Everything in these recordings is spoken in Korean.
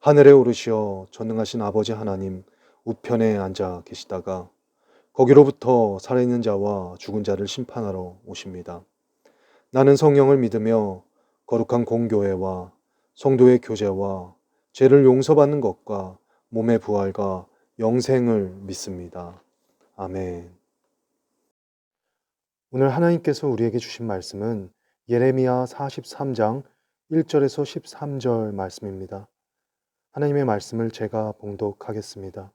하늘에 오르시어 전능하신 아버지 하나님 우편에 앉아 계시다가 거기로부터 살아있는 자와 죽은 자를 심판하러 오십니다. 나는 성령을 믿으며 거룩한 공교회와 성도의 교제와 죄를 용서받는 것과 몸의 부활과 영생을 믿습니다. 아멘. 오늘 하나님께서 우리에게 주신 말씀은 예레미야 43장 1절에서 13절 말씀입니다. 하나님의 말씀을 제가 봉독하겠습니다.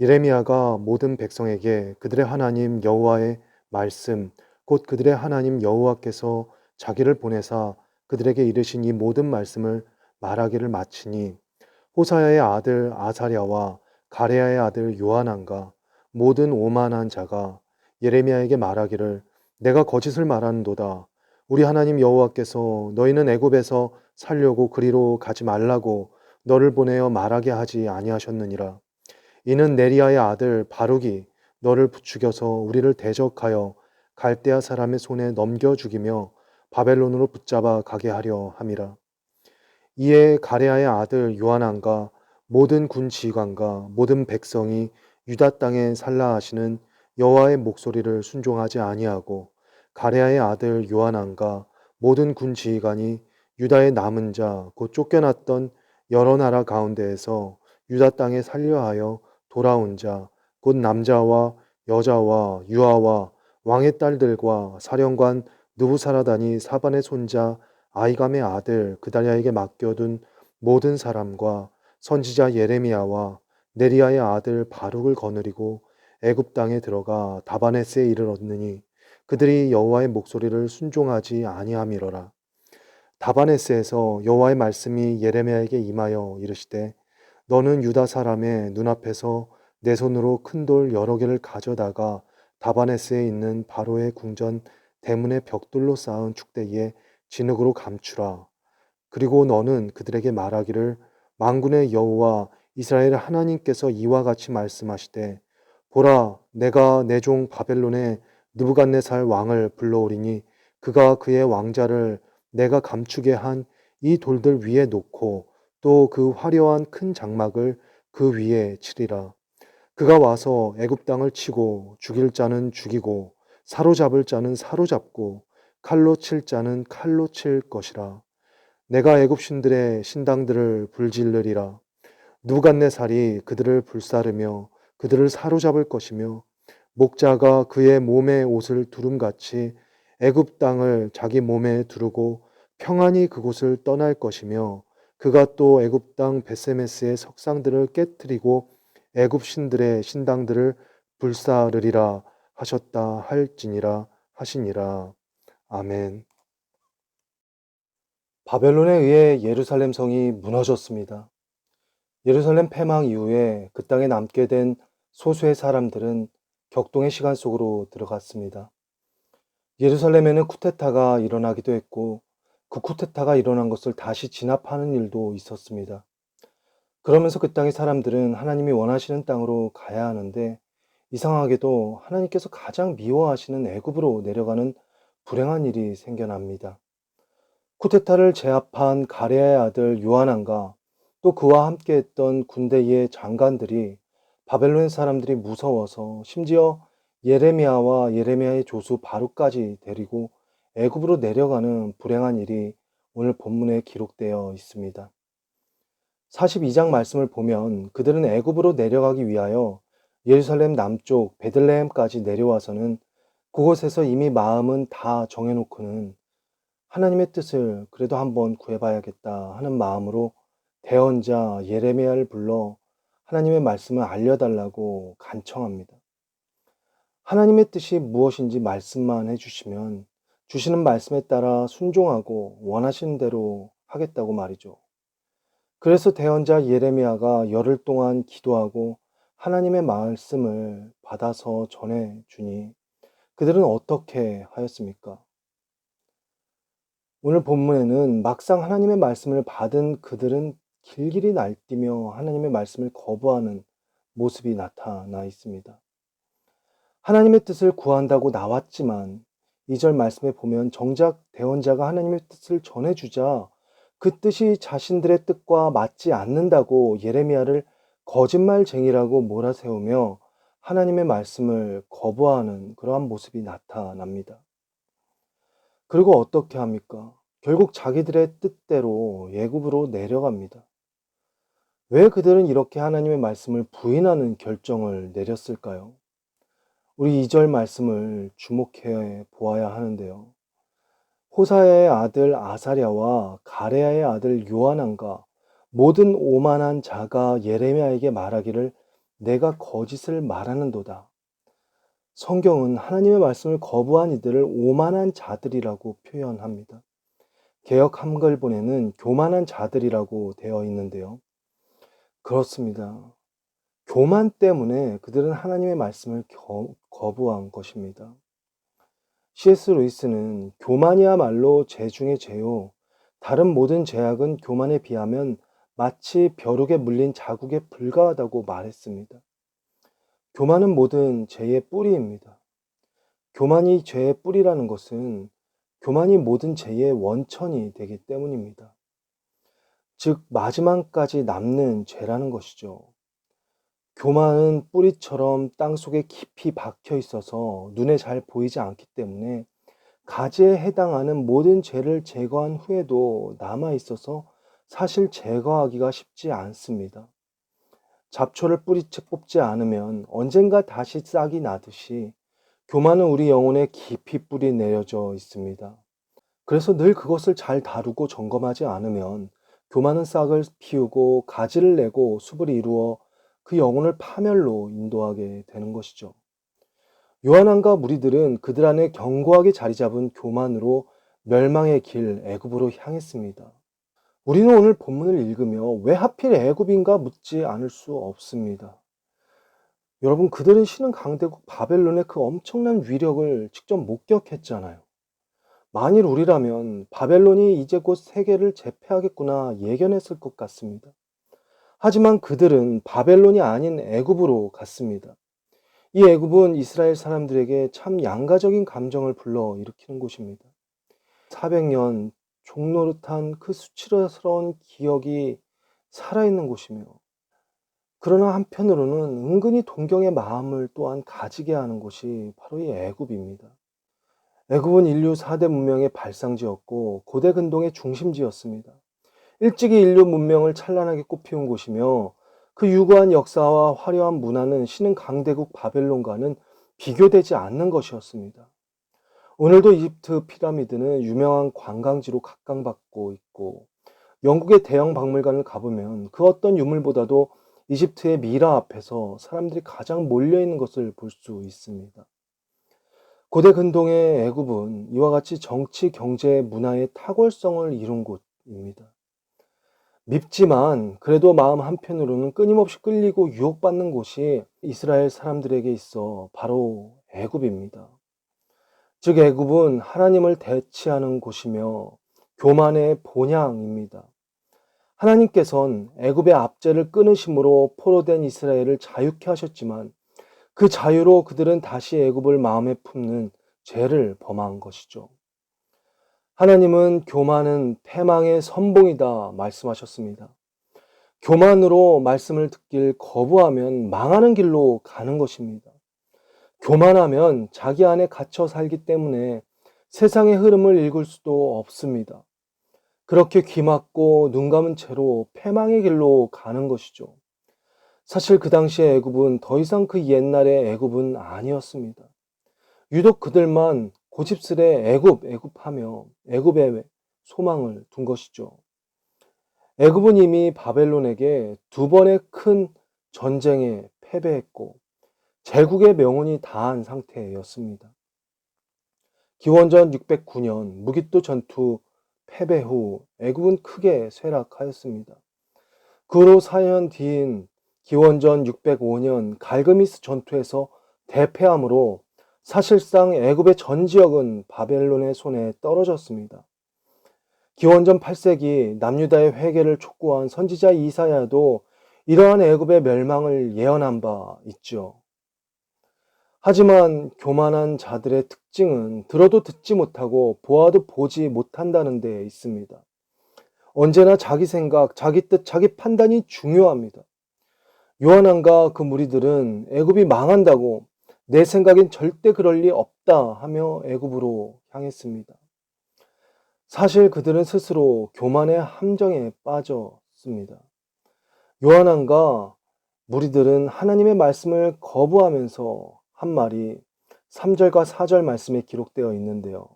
예레미야가 모든 백성에게 그들의 하나님 여호와의 말씀 곧 그들의 하나님 여호와께서 자기를 보내사 그들에게 이르신 이 모든 말씀을 말하기를 마치니 호사야의 아들 아사랴와 가레야의 아들 요하난과 모든 오만한 자가 예레미야에게 말하기를 내가 거짓을 말하는도다 우리 하나님 여호와께서 너희는 애굽에서 살려고 그리로 가지 말라고 너를 보내어 말하게 하지 아니하셨느니라 이는 네리아의 아들 바룩이 너를 부추겨서 우리를 대적하여 갈대아 사람의 손에 넘겨 죽이며 바벨론으로 붙잡아 가게 하려 함이라. 이에 가레아의 아들 요한안과 모든 군 지휘관과 모든 백성이 유다 땅에 살라하시는 여호와의 목소리를 순종하지 아니하고 가레아의 아들 요한안과 모든 군 지휘관이 유다의 남은 자 곧 쫓겨났던 여러 나라 가운데에서 유다 땅에 살려하여 돌아온 자, 곧 남자와 여자와 유아와 왕의 딸들과 사령관 누부사라다니 사반의 손자 아이감의 아들 그달야에게 맡겨둔 모든 사람과 선지자 예레미야와 네리아의 아들 바룩을 거느리고 애굽 땅에 들어가 다바네스에 이르렀느니 그들이 여호와의 목소리를 순종하지 아니함이러라. 다바네스에서 여호와의 말씀이 예레미야에게 임하여 이르시되 너는 유다 사람의 눈앞에서 내 손으로 큰 돌 여러 개를 가져다가 다바네스에 있는 바로의 궁전 대문의 벽돌로 쌓은 축대기에 진흙으로 감추라. 그리고 너는 그들에게 말하기를 망군의 여호와 이스라엘 하나님께서 이와 같이 말씀하시되 보라 내가 내 종 바벨론의 느부갓네살 왕을 불러오리니 그가 그의 왕자를 내가 감추게 한 이 돌들 위에 놓고 또 그 화려한 큰 장막을 그 위에 치리라. 그가 와서 애굽 땅을 치고 죽일 자는 죽이고 사로잡을 자는 사로잡고 칼로 칠 자는 칼로 칠 것이라. 내가 애굽 신들의 신당들을 불질르리라. 누갓네살이 그들을 불사르며 그들을 사로잡을 것이며 목자가 그의 몸에 옷을 두름같이 애굽 땅을 자기 몸에 두르고 평안히 그곳을 떠날 것이며 그가 또 애굽 땅 베세메스의 석상들을 깨뜨리고 애굽 신들의 신당들을 불사르리라 하셨다 할지니라 하시니라. 아멘. 바벨론에 의해 예루살렘 성이 무너졌습니다. 예루살렘 패망 이후에 그 땅에 남게 된 소수의 사람들은 격동의 시간 속으로 들어갔습니다. 예루살렘에는 쿠데타가 일어나기도 했고 그 쿠데타가 일어난 것을 다시 진압하는 일도 있었습니다. 그러면서 그 땅의 사람들은 하나님이 원하시는 땅으로 가야 하는데 이상하게도 하나님께서 가장 미워하시는 애굽으로 내려가는 불행한 일이 생겨납니다. 쿠데타를 제압한 가레아의 아들 요한안과 또 그와 함께했던 군대의 장관들이 바벨론 사람들이 무서워서 심지어 예레미야와 예레미야의 조수 바룩까지 데리고 애굽으로 내려가는 불행한 일이 오늘 본문에 기록되어 있습니다. 42장 말씀을 보면 그들은 애굽으로 내려가기 위하여 예루살렘 남쪽 베들레헴까지 내려와서는 그곳에서 이미 마음은 다 정해놓고는 하나님의 뜻을 그래도 한번 구해봐야겠다 하는 마음으로 대언자 예레미야를 불러 하나님의 말씀을 알려달라고 간청합니다. 하나님의 뜻이 무엇인지 말씀만 해주시면 주시는 말씀에 따라 순종하고 원하시는 대로 하겠다고 말이죠. 그래서 대언자 예레미야가 열흘 동안 기도하고 하나님의 말씀을 받아서 전해 주니 그들은 어떻게 하였습니까? 오늘 본문에는 막상 하나님의 말씀을 받은 그들은 길길이 날뛰며 하나님의 말씀을 거부하는 모습이 나타나 있습니다. 하나님의 뜻을 구한다고 나왔지만 2절 말씀에 보면 정작 대언자가 하나님의 뜻을 전해주자 그 뜻이 자신들의 뜻과 맞지 않는다고 예레미야를 거짓말쟁이라고 몰아세우며 하나님의 말씀을 거부하는 그러한 모습이 나타납니다. 그리고 어떻게 합니까? 결국 자기들의 뜻대로 예굽으로 내려갑니다. 왜 그들은 이렇게 하나님의 말씀을 부인하는 결정을 내렸을까요? 우리 2절 말씀을 주목해 보아야 하는데요. 호사야의 아들 아사랴와 가레야의 아들 요하난과 모든 오만한 자가 예레미야에게 말하기를 내가 거짓을 말하는도다. 성경은 하나님의 말씀을 거부한 이들을 오만한 자들이라고 표현합니다. 개혁 한글본에는 교만한 자들이라고 되어 있는데요. 그렇습니다. 교만 때문에 그들은 하나님의 말씀을 겨, 거부한 것입니다. C.S. 루이스는 교만이야말로 죄 중의 죄요. 다른 모든 죄악은 교만에 비하면 마치 벼룩에 물린 자국에 불과하다고 말했습니다. 교만은 모든 죄의 뿌리입니다. 교만이 죄의 뿌리라는 것은 교만이 모든 죄의 원천이 되기 때문입니다. 즉, 마지막까지 남는 죄라는 것이죠. 교만은 뿌리처럼 땅 속에 깊이 박혀 있어서 눈에 잘 보이지 않기 때문에 가지에 해당하는 모든 죄를 제거한 후에도 남아 있어서 사실 제거하기가 쉽지 않습니다. 잡초를 뿌리채 뽑지 않으면 언젠가 다시 싹이 나듯이 교만은 우리 영혼에 깊이 뿌리 내려져 있습니다. 그래서 늘 그것을 잘 다루고 점검하지 않으면 교만은 싹을 피우고 가지를 내고 숲을 이루어 그 영혼을 파멸로 인도하게 되는 것이죠. 요한왕과 무리들은 그들 안에 견고하게 자리 잡은 교만으로 멸망의 길 애굽으로 향했습니다. 우리는 오늘 본문을 읽으며 왜 하필 애굽인가 묻지 않을 수 없습니다. 여러분 그들은 신은 강대국 바벨론의 그 엄청난 위력을 직접 목격했잖아요. 만일 우리라면 바벨론이 이제 곧 세계를 제패하겠구나 예견했을 것 같습니다. 하지만 그들은 바벨론이 아닌 애굽으로 갔습니다. 이 애굽은 이스라엘 사람들에게 참 양가적인 감정을 불러 일으키는 곳입니다. 400년 종노릇한 그 수치스러운 기억이 살아있는 곳이며 그러나 한편으로는 은근히 동경의 마음을 또한 가지게 하는 곳이 바로 이 애굽입니다. 애굽은 인류 4대 문명의 발상지였고 고대 근동의 중심지였습니다. 일찍이 인류 문명을 찬란하게 꽃피운 곳이며 그 유구한 역사와 화려한 문화는 신흥 강대국 바벨론과는 비교되지 않는 것이었습니다. 오늘도 이집트 피라미드는 유명한 관광지로 각광받고 있고 영국의 대형 박물관을 가보면 그 어떤 유물보다도 이집트의 미라 앞에서 사람들이 가장 몰려 있는 것을 볼 수 있습니다. 고대 근동의 애굽은 이와 같이 정치, 경제, 문화의 탁월성을 이룬 곳입니다. 밉지만 그래도 마음 한편으로는 끊임없이 끌리고 유혹받는 곳이 이스라엘 사람들에게 있어 바로 애굽입니다. 즉 애굽은 하나님을 대치하는 곳이며 교만의 본향입니다. 하나님께선 애굽의 압제를 끊으심으로 포로된 이스라엘을 자유케 하셨지만 그 자유로 그들은 다시 애굽을 마음에 품는 죄를 범한 것이죠. 하나님은 교만은 패망의 선봉이다 말씀하셨습니다. 교만으로 말씀을 듣길 거부하면 망하는 길로 가는 것입니다. 교만하면 자기 안에 갇혀 살기 때문에 세상의 흐름을 읽을 수도 없습니다. 그렇게 귀 막고 눈 감은 채로 패망의 길로 가는 것이죠. 사실 그 당시의 애굽은 더 이상 그 옛날의 애굽은 아니었습니다. 유독 그들만 고집스레 애굽 애굽하며 애굽에 소망을 둔 것이죠. 애굽은 이미 바벨론에게 두 번의 큰 전쟁에 패배했고 제국의 명운이 다한 상태였습니다. 기원전 609년 무기또 전투 패배 후 애굽은 크게 쇠락하였습니다. 그 후로 4년 뒤인 기원전 605년 갈그미스 전투에서 대패함으로 사실상 애굽의 전 지역은 바벨론의 손에 떨어졌습니다. 기원전 8세기 남유다의 회개를 촉구한 선지자 이사야도 이러한 애굽의 멸망을 예언한 바 있죠. 하지만 교만한 자들의 특징은 들어도 듣지 못하고 보아도 보지 못한다는 데 있습니다. 언제나 자기 생각, 자기 뜻, 자기 판단이 중요합니다. 요한왕과 그 무리들은 애굽이 망한다고 내 생각엔 절대 그럴 리 없다 하며 애굽으로 향했습니다. 사실 그들은 스스로 교만의 함정에 빠졌습니다. 요한왕과 무리들은 하나님의 말씀을 거부하면서 한 말이 3절과 4절 말씀에 기록되어 있는데요.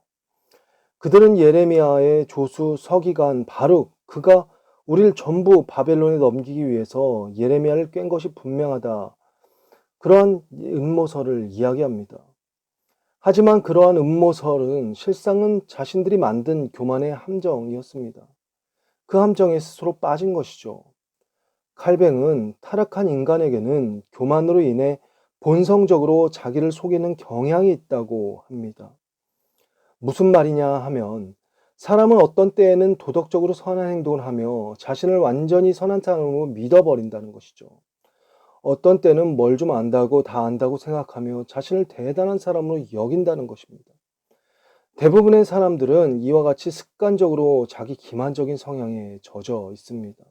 그들은 예레미야의 조수 서기관 바룩 그가 우리를 전부 바벨론에 넘기기 위해서 예레미야를 깬 것이 분명하다. 그러한 음모설을 이야기합니다. 하지만 그러한 음모설은 실상은 자신들이 만든 교만의 함정이었습니다. 그 함정에 스스로 빠진 것이죠. 칼뱅은 타락한 인간에게는 교만으로 인해 본성적으로 자기를 속이는 경향이 있다고 합니다. 무슨 말이냐 하면 사람은 어떤 때에는 도덕적으로 선한 행동을 하며 자신을 완전히 선한 사람으로 믿어버린다는 것이죠. 어떤 때는 뭘 좀 안다고 다 안다고 생각하며 자신을 대단한 사람으로 여긴다는 것입니다. 대부분의 사람들은 이와 같이 습관적으로 자기 기만적인 성향에 젖어 있습니다.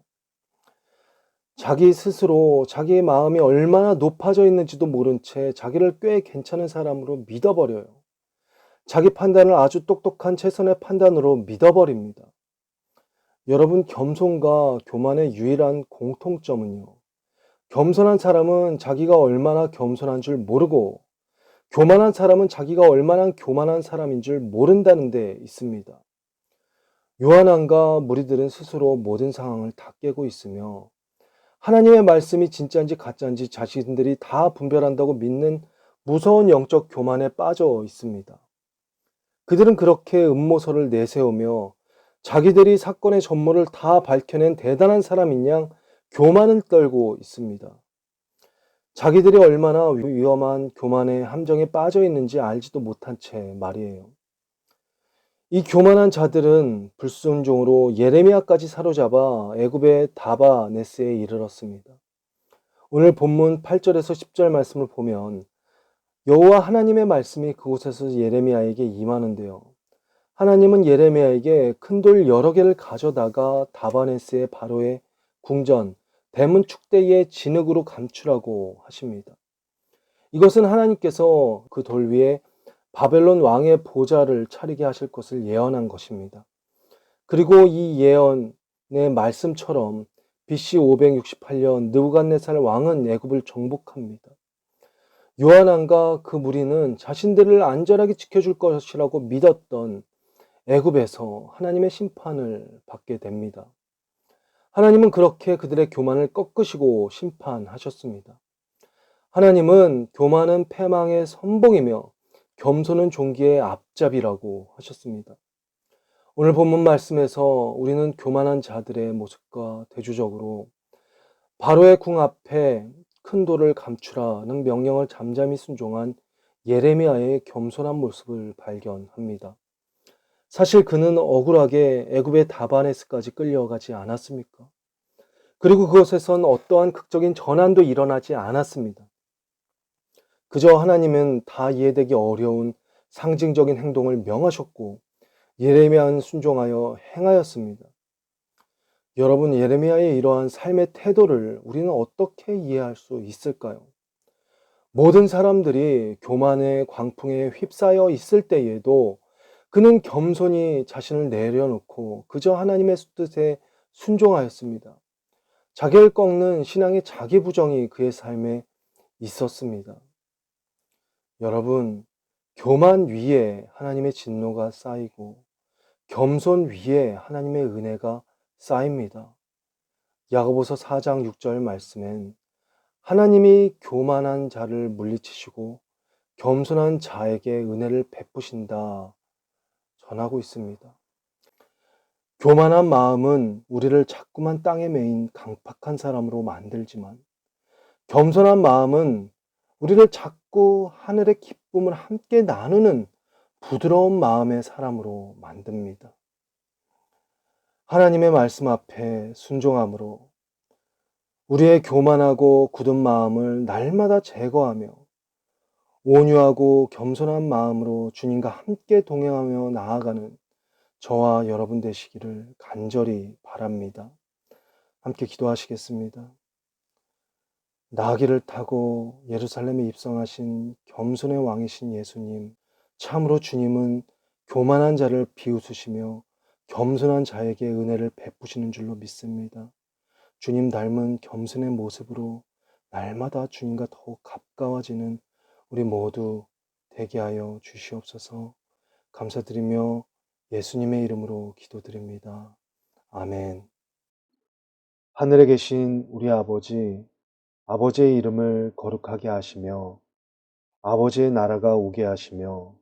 자기 스스로 자기의 마음이 얼마나 높아져 있는지도 모른 채 자기를 꽤 괜찮은 사람으로 믿어버려요. 자기 판단을 아주 똑똑한 최선의 판단으로 믿어버립니다. 여러분, 겸손과 교만의 유일한 공통점은요. 겸손한 사람은 자기가 얼마나 겸손한 줄 모르고 교만한 사람은 자기가 얼마나 교만한 사람인 줄 모른다는 데 있습니다. 요한왕과 무리들은 스스로 모든 상황을 다 깨고 있으며 하나님의 말씀이 진짜인지 가짜인지 자신들이 다 분별한다고 믿는 무서운 영적 교만에 빠져 있습니다. 그들은 그렇게 음모설을 내세우며 자기들이 사건의 전모를 다 밝혀낸 대단한 사람인 양 교만을 떨고 있습니다. 자기들이 얼마나 위험한 교만의 함정에 빠져 있는지 알지도 못한 채 말이에요. 이 교만한 자들은 불순종으로 예레미야까지 사로잡아 애굽의 다바네스에 이르렀습니다. 오늘 본문 8절에서 10절 말씀을 보면 여호와 하나님의 말씀이 그곳에서 예레미야에게 임하는데요. 하나님은 예레미야에게 큰 돌 여러 개를 가져다가 다바네스의 바로의 궁전 대문 축대의 진흙으로 감추라고 하십니다. 이것은 하나님께서 그 돌 위에 바벨론 왕의 보좌를 차리게 하실 것을 예언한 것입니다. 그리고 이 예언의 말씀처럼 BC 568년 느부갓네살 왕은 애굽을 정복합니다. 요한왕과 그 무리는 자신들을 안전하게 지켜줄 것이라고 믿었던 애굽에서 하나님의 심판을 받게 됩니다. 하나님은 그렇게 그들의 교만을 꺾으시고 심판하셨습니다. 하나님은 교만은 패망의 선봉이며 겸손은 종기의 앞잡이라고 하셨습니다. 오늘 본문 말씀에서 우리는 교만한 자들의 모습과 대조적으로 바로의 궁 앞에 큰 돌을 감추라는 명령을 잠잠히 순종한 예레미야의 겸손한 모습을 발견합니다. 사실 그는 억울하게 애굽의 다바네스까지 끌려가지 않았습니까? 그리고 그것에선 어떠한 극적인 전환도 일어나지 않았습니다. 그저 하나님은 다 이해되기 어려운 상징적인 행동을 명하셨고 예레미야는 순종하여 행하였습니다. 여러분 예레미야의 이러한 삶의 태도를 우리는 어떻게 이해할 수 있을까요? 모든 사람들이 교만의 광풍에 휩싸여 있을 때에도 그는 겸손히 자신을 내려놓고 그저 하나님의 뜻에 순종하였습니다. 자기를 꺾는 신앙의 자기 부정이 그의 삶에 있었습니다. 여러분, 교만 위에 하나님의 진노가 쌓이고 겸손 위에 하나님의 은혜가 쌓입니다. 야고보서 4장 6절 말씀엔 하나님이 교만한 자를 물리치시고 겸손한 자에게 은혜를 베푸신다 전하고 있습니다. 교만한 마음은 우리를 자꾸만 땅에 매인 강팍한 사람으로 만들지만 겸손한 마음은 우리를 자꾸 하늘의 기쁨을 함께 나누는 부드러운 마음의 사람으로 만듭니다. 하나님의 말씀 앞에 순종함으로 우리의 교만하고 굳은 마음을 날마다 제거하며 온유하고 겸손한 마음으로 주님과 함께 동행하며 나아가는 저와 여러분 되시기를 간절히 바랍니다. 함께 기도하시겠습니다. 나귀를 타고 예루살렘에 입성하신 겸손의 왕이신 예수님, 참으로 주님은 교만한 자를 비웃으시며 겸손한 자에게 은혜를 베푸시는 줄로 믿습니다. 주님 닮은 겸손의 모습으로 날마다 주님과 더욱 가까워지는 우리 모두 되게 하여 주시옵소서 감사드리며 예수님의 이름으로 기도드립니다. 아멘. 하늘에 계신 우리 아버지, 아버지의 이름을 거룩하게 하시며 아버지의 나라가 오게 하시며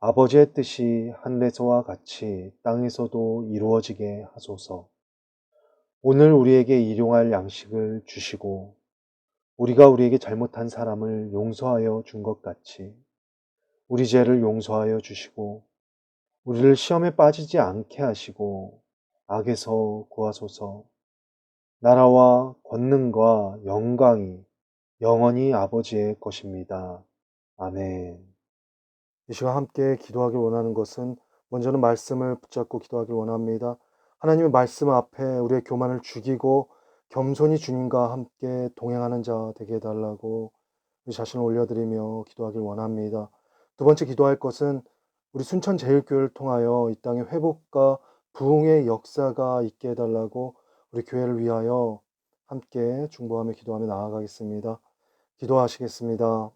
아버지의 뜻이 하늘에서와 같이 땅에서도 이루어지게 하소서. 오늘 우리에게 일용할 양식을 주시고 우리가 우리에게 잘못한 사람을 용서하여 준 것 같이 우리 죄를 용서하여 주시고 우리를 시험에 빠지지 않게 하시고 악에서 구하소서. 나라와 권능과 영광이 영원히 아버지의 것입니다. 아멘. 이 시간 함께 기도하길 원하는 것은 먼저는 말씀을 붙잡고 기도하길 원합니다. 하나님의 말씀 앞에 우리의 교만을 죽이고 겸손히 주님과 함께 동행하는 자 되게 해달라고 우리 자신을 올려드리며 기도하길 원합니다. 두 번째 기도할 것은 우리 순천 제일교회를 통하여 이 땅에 회복과 부흥의 역사가 있게 해달라고 우리 교회를 위하여 함께 중보하며 기도하며 나아가겠습니다. 기도하시겠습니다.